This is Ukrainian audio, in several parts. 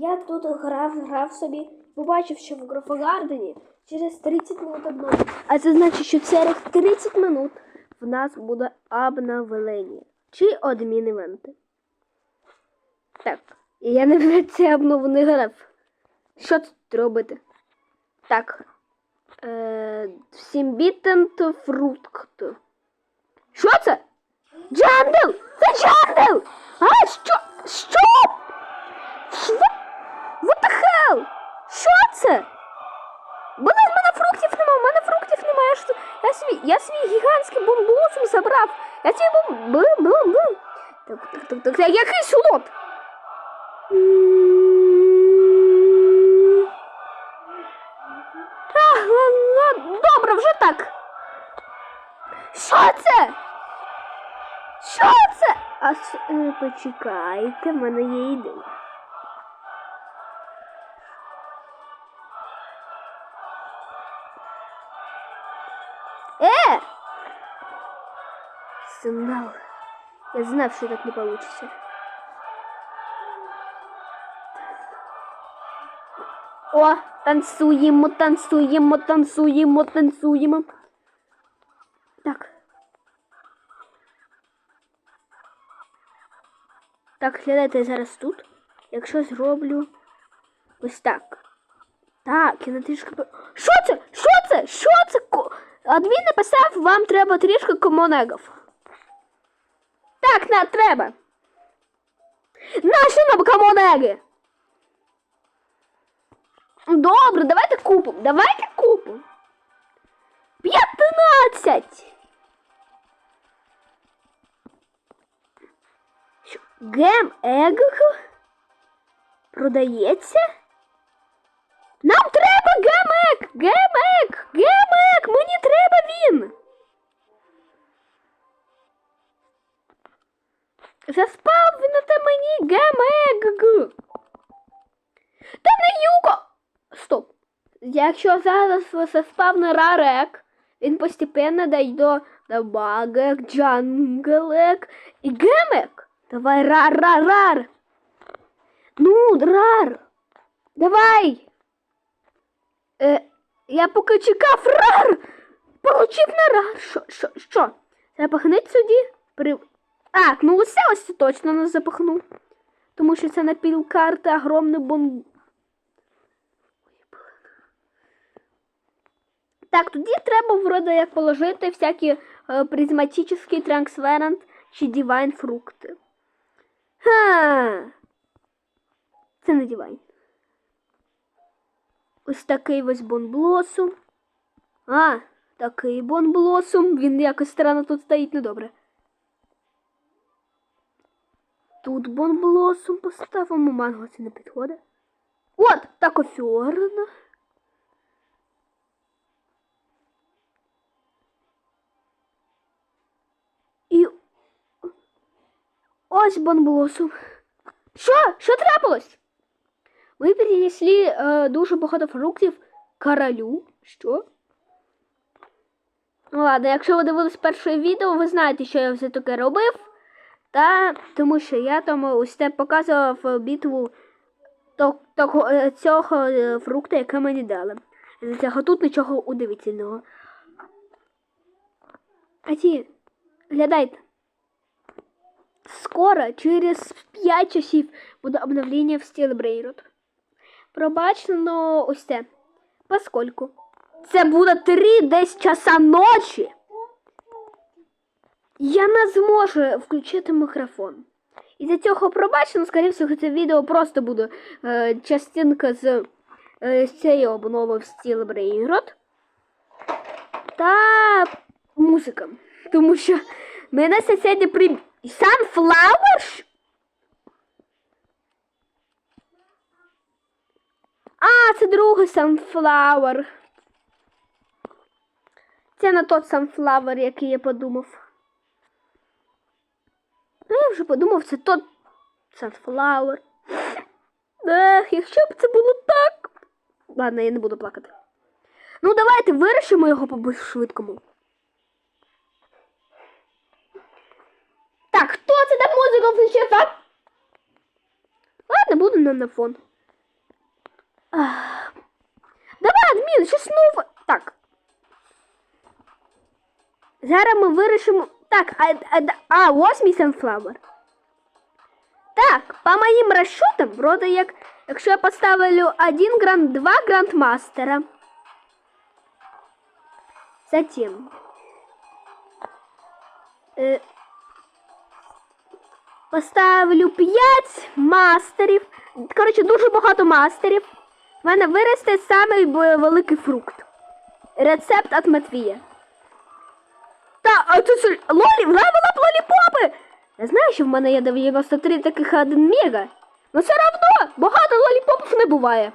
Я тут грав, грав собі, побачив, що в Грофогардені через 30 минут обновлення. А це значить, що через 30 минут в нас буде обновлення. Чи адмін івенти. Так. І я не в це обнову грав. Що тут робити? Так. Е, всім бітент фрукт. Що це? Джандел! Це Джандел! А, що? Що? Що? What the hell? Що це? Блин, в мене фруктів нема, в мене фруктів немає. Я, ж, я, свій, я свій гігантський бомблосом забрав. Я свій бом... Блин, блин, блин. Так, так, так, так, так, який слот? М. А, ладно, добре, вже так. Що це? Що це? А с- е, почекайте, в мене є ідея. Знал. Я знав, що так не получится. О, танцуємо, танцуємо, танцуємо, танцуємо. Так. Так, глядайте, зараз тут. Якщо зроблю ось так. Так, я на трішки. Що це? Що це? Що це? Адмін написав, вам треба трішки комонегів. Так, не треба. Наші нам комонеги. Добре, давайте купимо. Давайте купимо. 15. Що? Гем ег продається? Нам треба гемек! Гемек! Гемек! Мені треба він! Заспав він на мені гемек! Та не юко! Стоп! Якщо зараз заспав на рарек, він постепенно дійде до багек, джанглек і гемек. Давай рар, рар, рар! Ну, рар! Давай! Е, я поки чекав рар! Получив на рар! Що, що, що? Запахнить сюди? При... А, ну усе ось це точно не запахну. Тому що це напіл карти огромний бомб. Так, тоді треба вроде як положити всякі е, призматичні трансферент чи дівайн фрукти. Ха! Це не дівайн. Ось такий ось бонблосум. А, такий бонблосум. Він якось странно тут стоїть недобре. Тут бонблосум поставимо, манго це не підходить. От, так офіорно. І ось бонблосум. Що? Що трапилось? Ми перенесли е, дуже багато фруктів королю. Що? Ну ладно, якщо ви дивились перше відео, ви знаєте, що я все таке робив. Та тому що я там ось це показував то- того, е, цього е, фрукта, який мені дали. З цього тут нічого удивительного. А ті, глядайте. Скоро, через 5 часів, буде обновлення в Steel Пробачте, но ось це. Поскольку. Це буде 3 десь часа ночі. Я не зможу включити мікрофон. І за цього пробачено, скоріше всього, це відео просто буде е, частинка з, е, цієї обнови в стіл Брейнрод. Та музика. Тому що мене сусіди при... Sunflower? А, це другий Sunflower. Це не тот Sunflower, який я подумав. Ну, я вже подумав, це тот Sunflower. Ех, якщо б це було так. Ладно, я не буду плакати. Ну, давайте вирішимо його по швидкому. Так, хто це там музику включив, а? Ладно, буду на, на фон. Ах. Давай, адмін, щось нове. Так. Зараз ми вирішимо. Так, а, а, а ось мій Sunflower. Так, по моїм розчетам, вроде як, якщо я поставлю один гранд, два грандмастера. Затем. Е, поставлю 5 мастерів. Коротше, дуже багато мастерів. В мене виросте самий великий фрукт. Рецепт від Матвія. Та, а це ж лолі, левелап лоліпопи! Я знаю, що в мене є 93 таких а один мега. Но все равно багато лоліпопів не буває.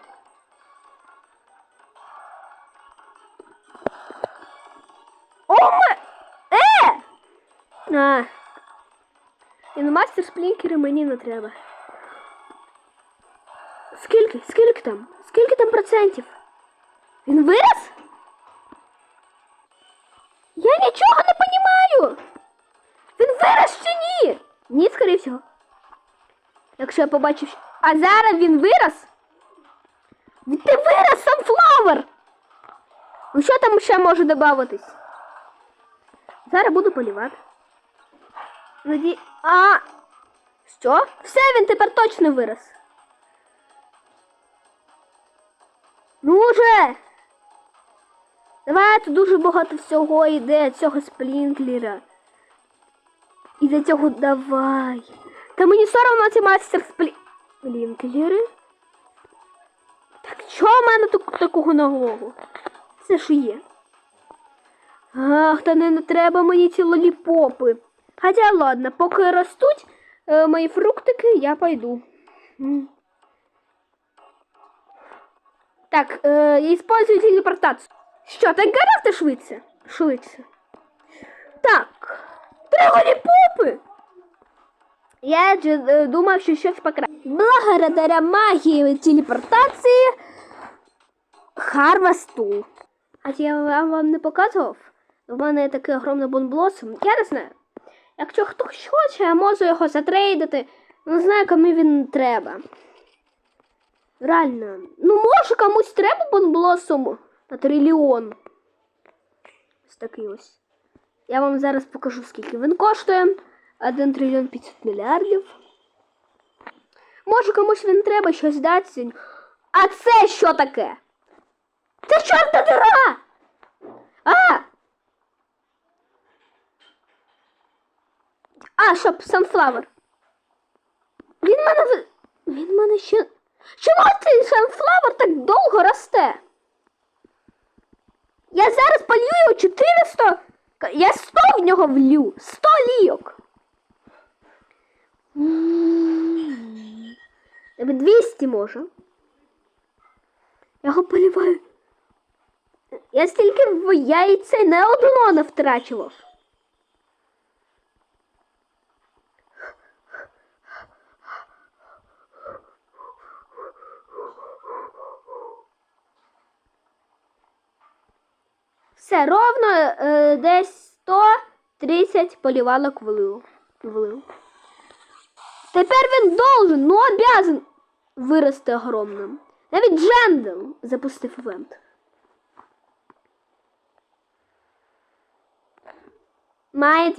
О, ме... Е! А. І на мастер сплінкери мені не треба. Скільки? Скільки там? Скільки там процентів? Він вирос? Я нічого не понімаю. Він вирос чи ні? Ні, скоріше всього. Якщо я побачив. А зараз він? Він Ти вирос, Sunflower! Ну що там ще може додатись? Зараз буду полівати. Наді... А! Що? Все, він тепер точно вирос. Ну вже! Давай тут дуже багато всього йде цього сплінклера. І для цього давай. Та мені соромно ці мастер сплі... Сплінклери? Так чого в мене тут такого нового? Це ж є. Ах, та не, треба мені ці лоліпопи. Хоча ладно, поки ростуть е, мої фруктики, я пойду. Так, е, я использую телепортацію. Що, так гораздо швидше? Швидше. Так. Три лоліпопи! Я е, думав, що щось покра... Благодаря магії телепортації Харвесту. А я вам, не показував? У мене такий огромний бонблосом. Я не знаю. Якщо хтось хоче, я можу його затрейдити. Не знаю, кому він треба. Реально. Ну, може комусь треба бонблосом на трильйон. Ось такий ось. Я вам зараз покажу, скільки він коштує. 1 трильйон 500 мільярдів. Може комусь він треба щось дати. А це що таке? Це чорта дира! А! А, щоб Sunflower. Він мене Він мене ще. Чому цей Sunflower так довго росте? Я зараз полью його 400. Я 100 в нього влю. 100 лійок. Тебе 200 може. Я його поливаю. Я стільки в яйце не одного не втрачував. Все, ровно е, десь 130 полівалок влив. влив. Тепер він должен, ну обязан вирости огромним. Навіть Джендел запустив івент. Має